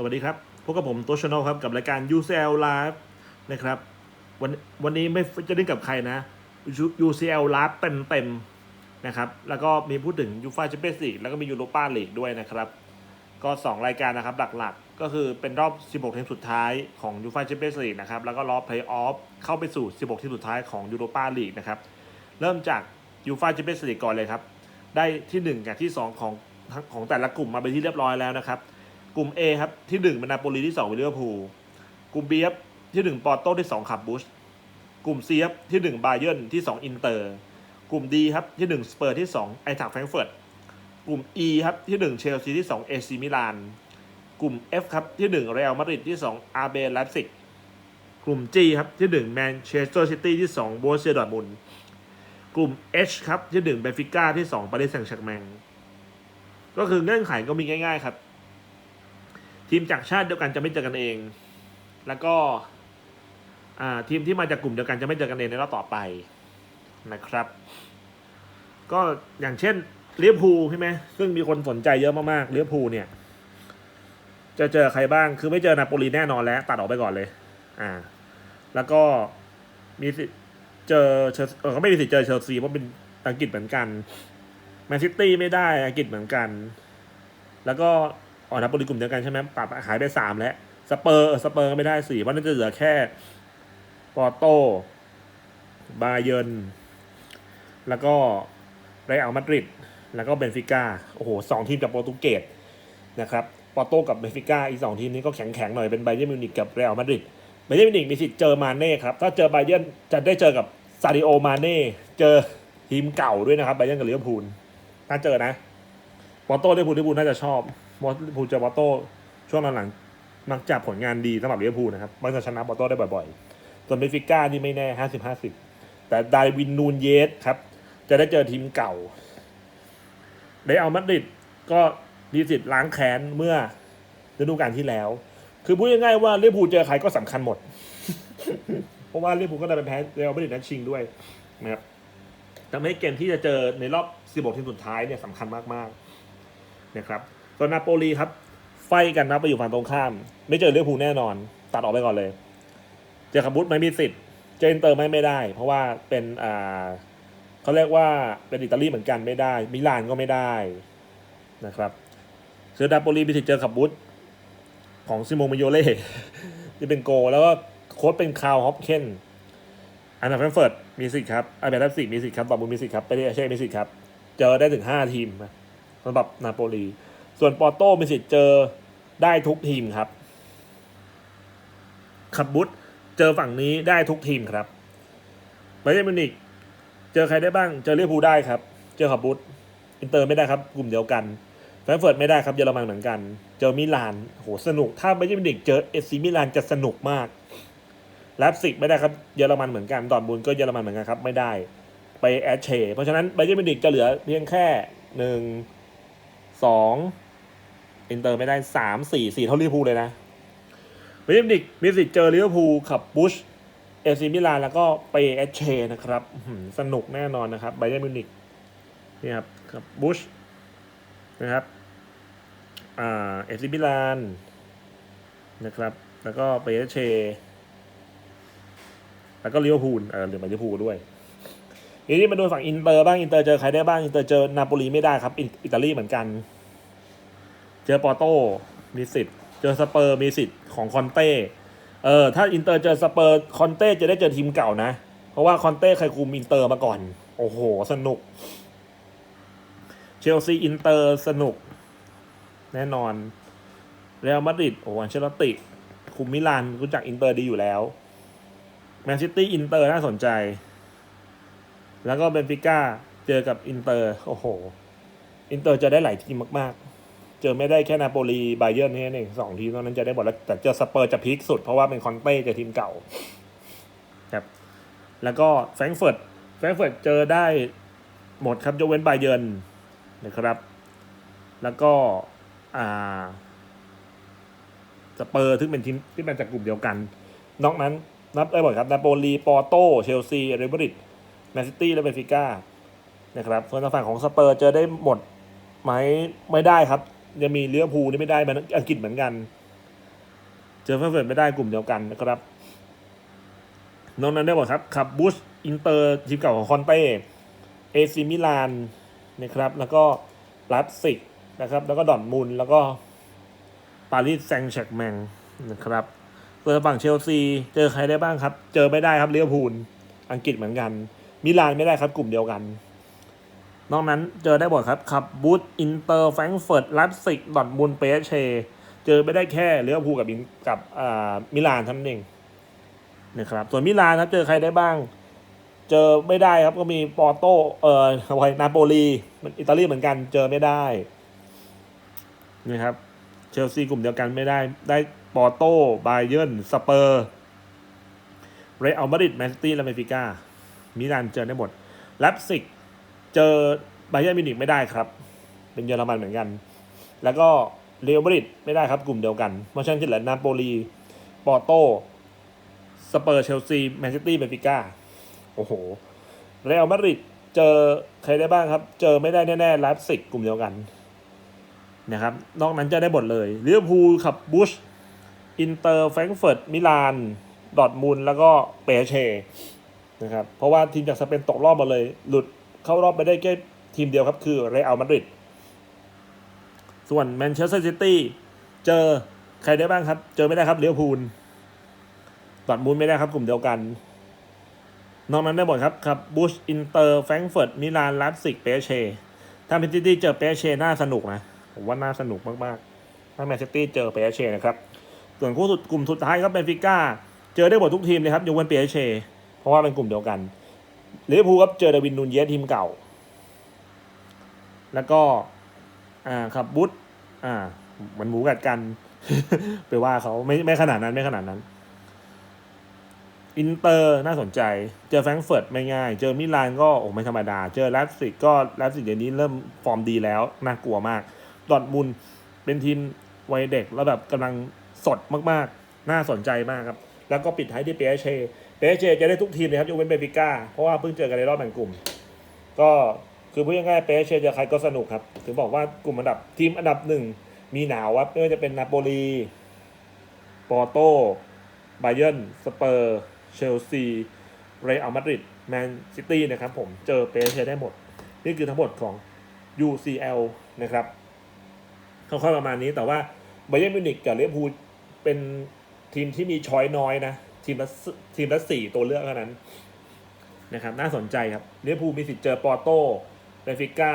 สวัสดีครับ พบกับผมตัวชนอลครับ กับรายการ UCL Live นะครับ วันวันนี้ไม่จะเล่นกับใครนะ UCL Live เต็มเต็มนะครับ แล้วก็มีพูดถึงยูฟาแชมเปี้ยนส์ลีกแล้วก็มียูโรปาลีกด้วยนะครับ ก็ 2 รายการนะครับ หลักๆ ก็คือเป็นรอบ 16 ทีมสุดท้ายของยูฟาแชมเปี้ยนส์ลีกนะครับ แล้วก็รอบเพลย์ออฟเข้าไปสู่ 16 ทีมสุดท้ายของยูโรปาลีกนะครับ เริ่มจากยูฟาแชมเปี้ยนส์ลีกก่อนเลยครับ ได้ที่ 1 กับที่ 2 ของของแต่ละกลุ่มมาเป็นที่เรียบร้อยแล้วนะครับ กลุ่ม A ครับ ที่1เป็นนาโปลีที่2เป็นลิเวอร์พูลกลุ่ม B ครับที่ 1 ปอร์โต้ที่2ขับบูชกลุ่ม C ครับที่1บาเยิร์นที่ 2 อินเตอร์ กลุ่ม D ครับที่1สเปอร์ที่2ไอทักแฟรงก์เฟิร์ตกลุ่ม E ครับที่1เชลซีที่2เอซีมิลานกลุ่ม F ครับที่1เรอัลมาดริดที่2อาร์เบไลป์ซิกกลุ่ม G ครับที่1แมนเชสเตอร์ซิตี้ที่2โบรเซียดอร์ทมุนกลุ่ม H ครับที่1เบฟิก้าที่2ปารีสแซงต์แชร์กแมงก็คือเงื่อนไขก็มีง่าย ๆ ครับ ทีมจากชาติเดียวกันจะไม่เจอกันเอง แล้วก็อ่าทีมที่มาจากกลุ่มเดียวกันจะไม่เจอกันเองในรอบต่อไปนะครับ ก็อย่างเช่นเลียพูลใช่ไหมซึ่งมีคนสนใจเยอะมากๆเลียพูลเนี่ย จะเจอใครบ้างคือไม่เจอนาโปลีแน่นอนแล้ว ตัดออกไปก่อนเลย อ่า แล้วก็มีสิเจอเชลเออเขาไม่มีสิทธิ์เจอเชลซีเพราะเป็นอังกฤษเหมือนกันแมนซิตี้ไม่ได้อังกฤษเหมือนกัน แล้วก็ อ๋อนาโปลีกลุ่มเดียวกันใช่ไหมปรับหายไปสามแล้วสเปอร์สเปอร์ก็ไม่ได้สี่เพราะนั่นจะเหลือแค่ปอร์โตบาเยินแล้วก็เรอัลมาดริดแล้วก็เบนฟิก้าโอ้โหสองทีมจากโปรตุเกสนะครับปอร์โตกับเบนฟิก้าอีกสองทีมนี้ก็แข็งๆหน่อยเป็นไบเยนมิวนิกกับเรอัลมาดริดไบเยนมิวนิกมีสิทธิ์เจอมาเน่ครับถ้าเจอไบเยนจะได้เจอกับซาดิโอมาเน่เจอทีมเก่าด้วยนะครับไบเยนกับลิเวอร์พูลถ้าเจอนะปอร์โต้ลิเวอร์พูลลิเวอร์พูลน่าจะชอบ มอลิเวอร์พูลเจอปอร์โต้ช่วงหลังๆมักจะผลงานดีสำหรับลิเวอร์พูลนะครับมักจะชนะปอร์โต้ได้บ่อยๆ ส่วนเบฟิก้านี่ไม่แน่ห้าสิบห้าสิบแต่ดาวินนูนเยสครับ จะได้เจอทีมเก่า ไดเอามาดริดก็มีสิทธิ์ล้างแค้นเมื่อฤดูกาลที่แล้ว คือพูดง่ายๆว่าลิเวอร์พูลเจอใครก็สำคัญหมด เพราะว่าลิเวอร์พูลก็ได้ไปแพ้เรอัลมาดริดนัดชิงด้วยนะครับทำให้เกมที่จะเจอในรอบ 16 ทีมสุดท้ายเนี่ยสำคัญมากๆนะครับ ส่วนนาโปลีครับ ไฟกันนะไปอยู่ฝั่งตรงข้าม ไม่เจอลิเวอร์พูลแน่นอน ตัดออกไปก่อนเลย เจอคาบุสไม่มีสิทธิ์เจออินเตอร์ไม่ไม่ได้ เพราะว่าเป็นอ่าเขาเรียกว่าเป็นอิตาลีเหมือนกันไม่ได้ มิลานก็ไม่ได้นะครับเซอร์นาโปลีมีสิทธิ์เจอคาบุสของซิโมมโยเล่ที่เป็นโก แล้วก็โค้ชเป็นคาร์ลฮอปเคนอันดับแฟรงเฟิร์ตมีสิทธิ์ครับอาเบรัสสิมีสิทธิ์ครับบอร์มุนมีสิทธิ์ครับไปเรียเช่มีสิทธิ์ครับ เจอได้ถึงห้าทีมสำหรับนาโปลี ส่วนปอโต้มีสิทธิ์เจอได้ทุกทีมครับขับบุสเจอฝั่งนี้ได้ทุกทีมครับไบเยร์นมิวนิกเจอใครได้บ้าง เจอเวอร์พูได้ครับ เจอขับบุสอินเตอร์ไม่ได้ครับ กลุ่มเดียวกันแฟรงเฟิร์ตไม่ได้ครับเยอรมันเหมือนกัน เจอมิลานโหสนุก ถ้าไบเยร์นมิวนิกเจอเอซีมิลานจะสนุกมากแลปซิกไม่ได้ครับเยอรมันเหมือนกันดอร์ทมุนก็เยอรมันเหมือนกันครับไม่ได้ไปแอชเชเพราะฉะนั้นไบเยร์นมิวนิกจะเหลือเพียงแค่หนึ่งสอง อินเตอร์ไม่ได้สามสี่สี่เท่าลิเวอร์พูลเลยนะไบเยร์นมิวนิกมีสิทธิ์เจอลิเวอร์พูลขับบุชเอซีมิลานแล้วก็ไปแอชเชนะครับสนุกแน่นอนนะครับไบเยร์นมิวนิกนี่ครับขับบุชนะครับอ่าเอซีมิลานนะครับ แล้วก็ไปแอชเชแล้วก็ลิเวอร์พูลเออหรือมาลิเวอร์พูลด้วยทีนี้มาดูฝั่งอินเตอร์บ้างอินเตอร์เจอใครได้บ้างอินเตอร์เจอนาโปลีไม่ได้ครับอิตาลีเหมือนกัน เจอปอโต้มีสิทธิ์ เจอสเปอร์มีสิทธิ์ของคอนเต้เออถ้าอินเตอร์เจอสเปอร์คอนเต้จะได้เจอทีมเก่านะ เพราะว่าคอนเต้เคยคุมอินเตอร์มาก่อน โอ้โห สนุก เชลซีอินเตอร์สนุก แน่นอนเรอัลมาดริดโอ้อันเชลติคุมมิลานรู้จักอินเตอร์ดีอยู่แล้วแมนซิตี้อินเตอร์น่าสนใจ แล้วก็เบนฟิก้าเจอกับอินเตอร์โอ้โห อินเตอร์จะได้หลายทีมมาก ๆ เจอไม่ได้แค่นาโปลีไบเยอร์นแค่นั้นเองสองทีมเท่านั้นจะได้หมดแล้วแต่เจอสเปอร์จะพีคสุดเพราะว่าเป็นคอนเต้เจอทีมเก่าครับแล้วก็แฟรงก์เฟิร์ตแฟรงก์เฟิร์ตเจอได้หมดครับยกเว้นไบเยอร์นนะครับ แล้วก็อ่าสเปอร์ซึ่งเป็นทีมที่มาจากกลุ่มเดียวกัน นอกนั้นนับได้หมดครับนาโปลีปอร์โตเชลซีเรอัลมาดริดแมนซิตี้และเบนฟิก้านะครับส่วนทางฝั่งของสเปอร์เจอได้หมดไหมไม่ได้ครับ ยังมีเลิเวภูนี่ไม่ได้มันอังกฤษเหมือนกัน เจอแฟรงก์เฟิร์ตไม่ได้กลุ่มเดียวกันนะครับนอกนั้นได้หมดครับขับบูชอินเตอร์ทีมเก่าของคอนเต้เอซิมิลานนะครับ แล้วก็ลัดซิกนะครับ แล้วก็ดอร์ทมุนด์แล้วก็ปารีสแซงต์แชกแมงนะครับส่วนฝั่งเชลซี เจอใครได้บ้างครับ เจอไม่ได้ครับเลี้ยวพูลอังกฤษเหมือนกัน มิลานไม่ได้ครับกลุ่มเดียวกัน นอกนั้นเจอได้หมดครับขับบูธอินเตอร์แฟรงก์เฟิร์ตลัดซิกดอทมุนด์เปเชเจอไม่ได้แค่เลี้ยวพูกับอินกับอ่ามิลานเท่านั้นเองนะครับส่วนมิลานครับเจอใครได้บ้าง เจอไม่ได้ครับก็มีปอร์โตเอ่อไวนาโปลีมันอิตาลีเหมือนกันเจอไม่ได้นะครับเชลซีกลุ่มเดียวกันไม่ได้ได้ปอร์โตบาเยิร์นสเปอร์เรอัลมาดริดแมนซิตี้และเบฟิก้ามิลานเจอได้หมดแลปซิก เจอบาเยิร์มิวนิกไม่ได้ครับ เป็นเยอรมันเหมือนกัน แล้วก็เรอัลมาดริดไม่ได้ครับกลุ่มเดียวกันเพราะฉะนั้นที่เหลือนาโปลีปอร์โตสเปอร์เชลซีแมนซิตี้เบฟิก้าโอ้โหเรอัลมาดริดเจอใครได้บ้างครับ เจอไม่ได้แน่ๆไลฟ์ซิกกลุ่มเดียวกันนะครับ นอกนั้นจะได้หมดเลยลิเวอร์พูลขับบุชอินเตอร์แฟรงก์เฟิร์ตมิลานดอทมุนด์แล้วก็เปเชนะครับ เพราะว่าทีมจากสเปนตกรอบมาเลย หลุด เข้ารอบไปได้แค่ทีมเดียวครับ คือเรอัลมาดริดส่วนแมนเชสเตอร์ซิตี้เจอใครได้บ้างครับ เจอไม่ได้ครับลิเวพูลดอร์ทมุนไม่ได้ครับกลุ่มเดียวกัน นอกนั้นได้หมดครับครับบูชอินเตอร์แฟรงก์เฟิร์ตมิลานลัดซิกเปเชถ้าแมนซิตี้เจอเปเชน่าสนุกนะผมว่าน่าสนุกมากๆ ถ้าแมนซิตี้เจอเปเชนะครับ ส่วนคู่สุดกลุ่มสุดท้ายครับเบนฟิก้า เจอได้หมดทุกทีมเลยครับยกเว้นเปเชเพราะว่าเป็นกลุ่มเดียวกัน ลิเวอร์พูลครับเจอเดวินนูนเยสทีมเก่า แล้วก็อ่าครับบูธอ่ามันหมูกัดกันไปว่าเขาไม่ไม่ขนาดนั้นไม่ขนาดนั้นอินเตอร์น่าสนใจ เจอแฟรงเฟิร์ตไม่ง่าย เจอมิลานก็โอ้ไม่ธรรมดา เจอแลปซิกก็แลปซิกเดี๋ยวนี้เริ่มฟอร์มดีแล้ว น่ากลัวมากดอทมุนเป็นทีมวัยเด็กแล้วแบบกำลังสดมากๆ น่าสนใจมากครับ แล้วก็ปิดท้ายที่เปียเช เปเชจะได้ทุกทีมเลยครับยกเว้นเบฟิก้าเพราะว่าเพิ่งเจอกันในรอบแบ่งกลุ่ม ก็คือพูดง่ายๆเปเชเจอใครก็สนุกครับถึงบอกว่ากลุ่มอันดับทีมอันดับหนึ่งมีหนาวครับไม่ว่าจะเป็นนาโปลีปอร์โตบาเยิร์นสเปอร์เชลซีเรอัลมาดริดแมนซิตี้นะครับผมเจอเปเชได้หมด นี่คือทั้งหมดของ UCL นะครับค่อยๆประมาณนี้แต่ว่าบาเยิร์นมิวนิกกับเวอร์พูเป็นทีมที่มีช้อยน้อยนะ ทีมละทีมละสี่ตัวเลือกเท่านั้นนะครับน่าสนใจครับเวอร์พูมีสิทธิ์เจอปอร์โตเบนฟิก้า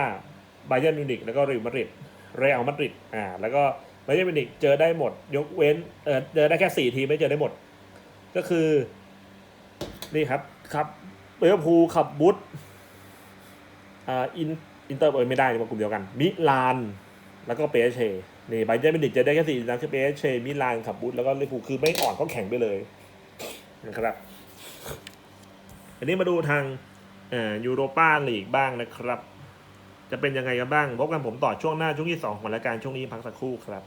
ไบเยิร์นมิวนิกแล้วก็เรอัลมาดริดเรอัลมาดริดอ่าแล้วก็ไบเยิร์นมิวนิกเจอได้หมด ยกเว้นเออเจอได้แค่สี่ทีมไม่เจอได้หมด ก็คือนี่ครับครับเบลพูขับบุตอ่าอินอินเตอร์เออไม่ได้มากลุ่มเดียวกัน มิลาน แล้วก็เปเชนี่ไบเจอร์มินิกจะได้แค่สี่นัดคือเปเชมิลานขับบุตแล้วก็ลิเวอร์พูลคือไม่อ่อนก็แข่งไปเลย นะครับ อันนี้มาดูทางยูโรปาลีกบ้างนะครับ จะเป็นยังไงกันบ้างพบกันผมต่อช่วงหน้าช่วงที่สองของรายการช่วงนี้พักสักครู่ครับ